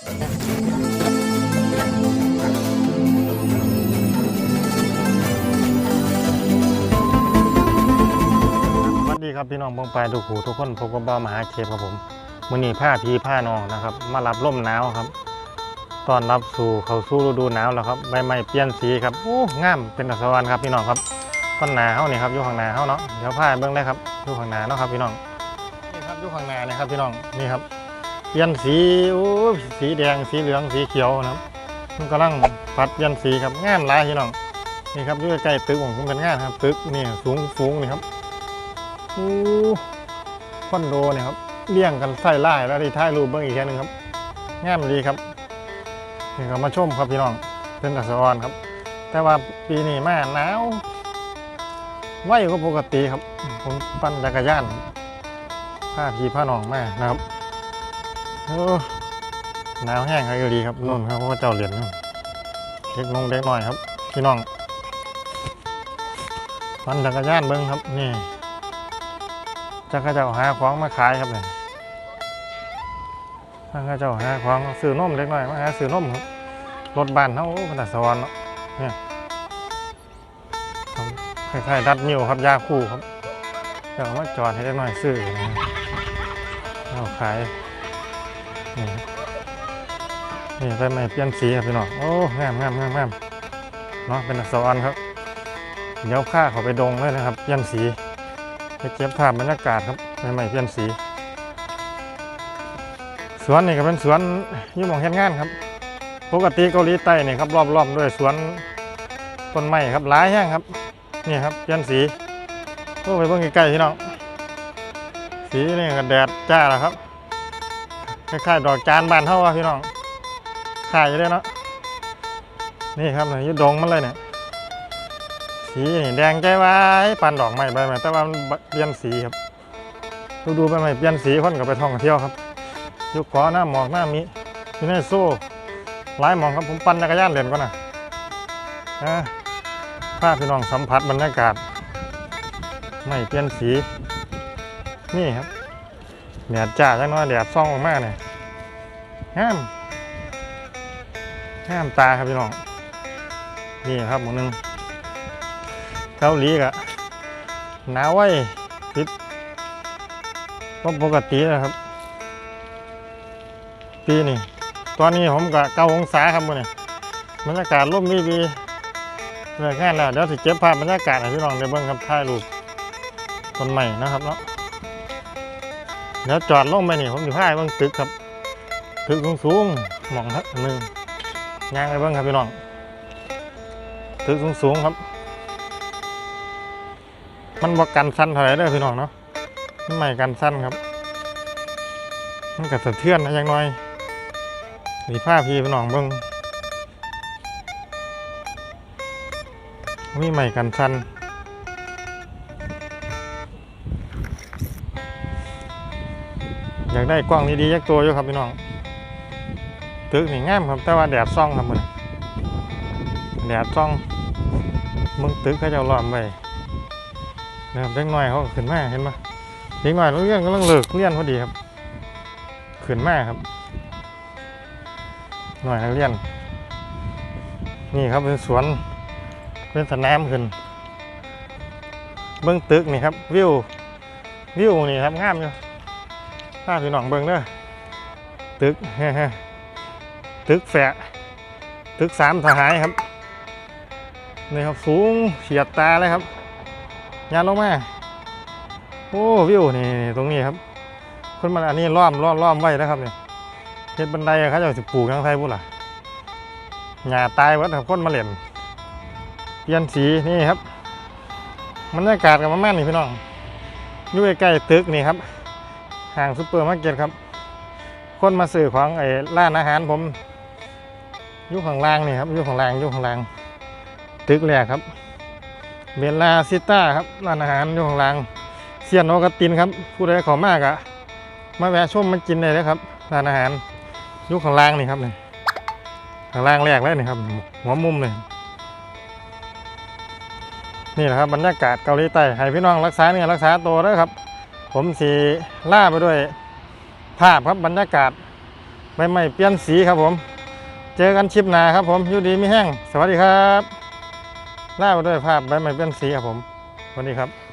สวัสดีครับพี่น้องบงไปายทุกหูทุกคนพบกับบ้ามหาเคฟครับผมมือนี้ผ้าพีผ้านองนะครับ มารับร่มหนาวครับตอนรับสู่เขาสู่ฤดูหนาวแล้วครับใบไม้เปลี่ยนสีครับโอ้งามเป็นอัศวรรณครับพี่น้องครับต้นหนาเฮานี่ครับอยู่ข้างหน้าเฮาเนาะเดี๋ยวผ้าเบิ่งได้ครับอยู่ข้างหน้าเนาะครับพี่น้องนี่ครับอยู่ข้างหน้านี่ครับพี่น้องนี่ครับ เปลี่ยนสีโอ้สีแดงสีเหลืองสีเขียวนะครับมันกำลังปัดเปลี่ยนสีครับงามหลายพี่น้องนี่ครับอยู่ใกล้ตึกของผมเป็นงานครับตึกนี่สูงสูงนี่ครับโอ้คอนโดเนี่ยครับเลี้ยงกันใส่ไล่แล้วที่ท้ายรูปเบื้องอีกแค่นึงครับงามดีครับนี่ก็มาชมครับพี่น้องเป็นอัศวรครับ แต่ว่าปีนี้มาหนาวไว้ก็ปกติครับ ผมปั่นจักรยานผ้าพีผ้าหนองมานะครับ หนาวแห้งครับดีครับนุ่นครับเพราะว่าเจ้าเหรียญนู่นเล็กนงเล็กหน่อยครับ พี่น้องปั่นจักรยานเบิ้งครับนี่จักรเจ้าหาของมาขายครับเนี่ยจักรเจ้าหาของซื้อนมเล็กน้อยมาหาซื้อนมครับรถบ้านเขาขนาดสวรรค์เนาะเนี่ยครับคล้ายๆดัดนิ้วครับยาคู่ครับเดี๋ยวเอามาจอดให้เล็กน้อยซื้อนะเอาขาย นี่ครับนี่ได้ไหมเปลี่ยนสีครับพี่น้องโอ้งามงามงามงามเนาะเป็นอักษรครับ เดี๋ยวข้าเขาไปดงเลยนะครับ เปลี่ยนสีไปเก็บภาพบรรยากาศครับใหม่ๆเปลี่ยนสี สวนนี่ก็เป็นสวนยี่หมองเฮ็ดงานครับปกติเกาหลีใต้นี่ครับรอบๆด้วยสวนต้นไม้ครับหลายแห้งครับนี่ครับเปลี่ยนสีโอ้ไปเบิ่งใกล้ๆพี่น้องสีนี่ก็แดดจ้าแล้วครับ คล้ายๆดอกจานบานเท่าว่าพี่น้องขายอยู่เลยเนาะนี่ครับนี่อยุดงมันเลยเนี่ยสีนี่แดงใจไว้ปันดอกไม้ใบไม้แต่ว่ามันเปลี่ยนสีครับดูดูๆไปใหม่เปลี่ยนสีคนก็ไปท่องเที่ยวครับยุคขอหน้าหมอกหน้ามีอยู่ในโซ่หลายหมองครับผมปั่นจักรยานเล่นก่อนนะนะพาพี่น้องสัมผัสบรรยากาศ ไม่เปลี่ยนสี นี่ครับ แดดจ้าจังน้อยแดดซ่องมากเนี่ยงามงามตาครับพี่น้องนี่ครับหมองหนึงเกาหลีกะหนาวไว้ติดก็ปกตินะครับ ปีนี้ตอนนี้ผมกะเก้าองศาครับมือนี้บรรยากาศร่มดีดีเลิกงานแล้วเดี๋ยวสิเก็บภาพบรรยากาศให้พี่น้องได้เบิ่งครับถ่ายรูปต้นใหม่นะครับเนาะ เดี๋ยวจอดลงไปนี่ผมอยู่ท้ายบิ่งตึกครับ ตึกสูงๆมองทักหนึ่งย่างไปบิ่งครับพี่น้อง ตึกสูงๆครับ มันบอกกันสั้นเท่าไหร่เด้อพี่น้องเนาะมันไม่กันสั้นครับ มันกัดสะเทือนนะย่างน้อยมีผ้าพี่พี่น้องเบิ้งมีใหม่กันสั้นากได้กล้องดีๆยักตัวอยู่ครับพี่น้องตึกนี่งามครับแต่ว่าแดดซ่องครับมันแดดซ่องมึงตึกเขาจะล้อมไว้นะครับเด็กน้อยเขาก็ขึ้นมาเห็นปะเด็กน้อยโรงเรียนกำลังเลิกเรียนพอดีครับขึ้นมาครับหน่อยนักเรียน นี่ครับเป็นสวนเป็นสนามขึ้นเบิ้งตึกนี่ครับวิววิวนี่ครับงามอยู่ ภาพี่น้องเบิ้งเด้อตึกตึกแฝะตึกสามทหารครับนี่ครับสูงเฉียดตาเลยครับยานลงมาโอ้วิวนี่ตรงนี้ครับคนมันอันนี้ล้อมล้อมล้อมไว้นะครับเนี่ยเฮ็ดบันไดเขาจะสิปลูกทางไทยพูดล่ะหญ้าตายวัดครับคนมาเล่นเปลี่ยนสีนี่ครับบรรยากาศกับมาแม่นนี่พี่น้องอยู่ใกล้ๆตึกนี่ครับางซุปเปอร์มาร์เก็ตครับ คนมาซื้อของไอ้ร้านอาหารผมยู่ข้างล่างนี่ครับยู่ข้างล่างยู่ข้างล่างตึกแรกครับเบลลาซิต้าครับร้านอาหารยู่ข้างล่างเซียนโอกาตินครับผู้ใดขอมากอะมาแวะชมมากินเลยนะครับร้านอาหารยู่ข้างล่างนี่ครับนี่ข้างล่างแรกเลยนี่ครับหัวมุมเลยนี่แหละครับบรรยากาศเกาหลีใต้ให้พี่น้องรักษาเนื้อรักษาตัวด้วยครับ ผมสีล่าไปด้วย ภาพครับบรรยากาศใบไม้เปลี่ยนสีครับผม เจอกันชิปหนาครับผมอยู่ดีไม่แห้ง สวัสดีครับล่าไปด้วยภาพใบไม้เปลี่ยนสีครับผมสวัสดีครับ